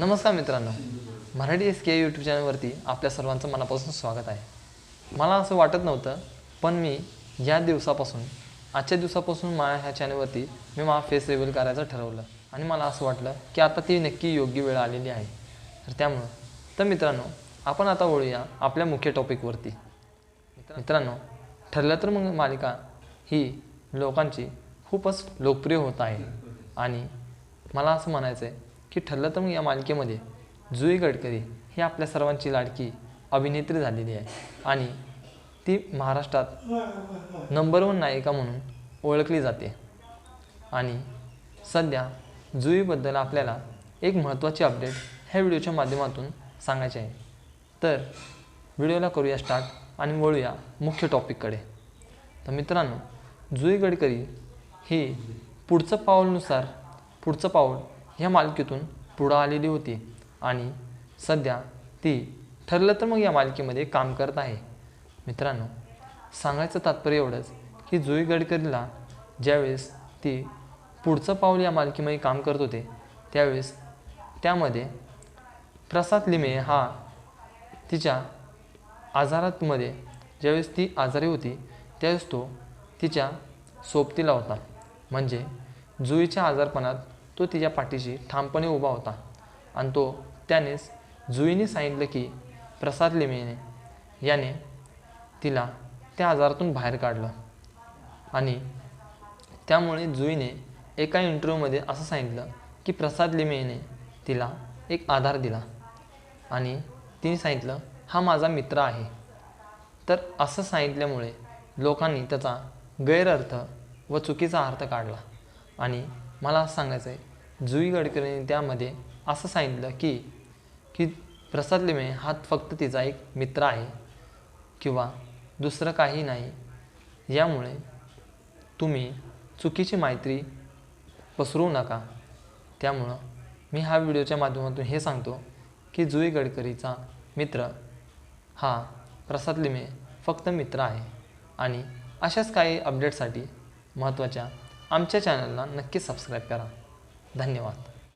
नमस्कार मित्रांनो. मराठी एस के यूट्यूब चॅनलवरती आपल्या सर्वांचं मनापासून स्वागत आहे. मला असं वाटत नव्हतं पण मी या दिवसापासून आजच्या दिवसापासून माझ्या ह्या चॅनलवरती मी माझा फेस रिव्हील करायचं ठरवलं. आणि मला असं वाटलं की आता ती नक्की योग्य वेळ आलेली आहे. तर त्यामुळं तर मित्रांनो आपण आता वळूया आपल्या मुख्य टॉपिकवरती मित्रांनो ठरलं तर मग मालिका ही लोकांची खूपच लोकप्रिय होत आहे. आणि मला असं म्हणायचं आहे की ठरलं तर मग या मालिकेमध्ये जुई गडकरी ही आपल्या सर्वांची लाडकी अभिनेत्री झालेली आहे. आणि ती महाराष्ट्रात नंबर वन नायिका म्हणून ओळखली जाते. आणि सध्या जुईबद्दल आपल्याला एक महत्त्वाची अपडेट ह्या व्हिडिओच्या माध्यमातून सांगायचे आहे. तर व्हिडिओला करूया स्टार्ट आणि वळूया मुख्य टॉपिककडे तर मित्रांनो जुई गडकरी ही पुढचं पाऊलनुसार पुढचं पाऊल ह्या मालकीतून पुढं आलेली होती. आणि सध्या ती ठरलं तर मग या मालकीमध्ये काम करत आहे. मित्रांनो सांगायचं तात्पर्य एवढंच की जुई गडकरीला ज्यावेळेस ती पुढचं पाऊल या मालकीमध्ये काम करत होते त्यावेळेस त्यामध्ये प्रसाद लिमे हा तिच्या आजारातमध्ये ज्यावेळेस ती आजारी होती त्यावेळेस तो तिच्या सोबतीला होता. म्हणजे जुईच्या आजारपणात तो तिच्या पाठीशी ठामपणे उभा होता. आणि तो त्यानेच जुईने सांगितलं की प्रसाद लिमेने याने तिला त्या आजारातून बाहेर काढलं. आणि त्यामुळे जुईने एका इंटरव्ह्यूमध्ये असं सांगितलं की प्रसाद लिमेने तिला एक आधार दिला. आणि तिने सांगितलं हा माझा मित्र आहे. तर असं सांगितल्यामुळे लोकांनी त्याचा गैरअर्थ व चुकीचा अर्थ काढला. आणि मला असं सांगायचं आहे जुई गडकरीने त्यामध्ये असं सांगितलं की की प्रसाद लिमे हा फक्त तिचा एक मित्र आहे किंवा दुसरं काही नाही. यामुळे तुम्ही चुकीची मैत्री पसरवू नका. त्यामुळं मी हा व्हिडिओच्या माध्यमातून हे सांगतो की जुई गडकरीचा मित्र हा प्रसाद लिमे फक्त मित्र आहे. आणि अशाच काही अपडेटसाठी महत्त्वाच्या आमच्या चॅनलला नक्की सबस्क्राईब करा. धन्यवाद.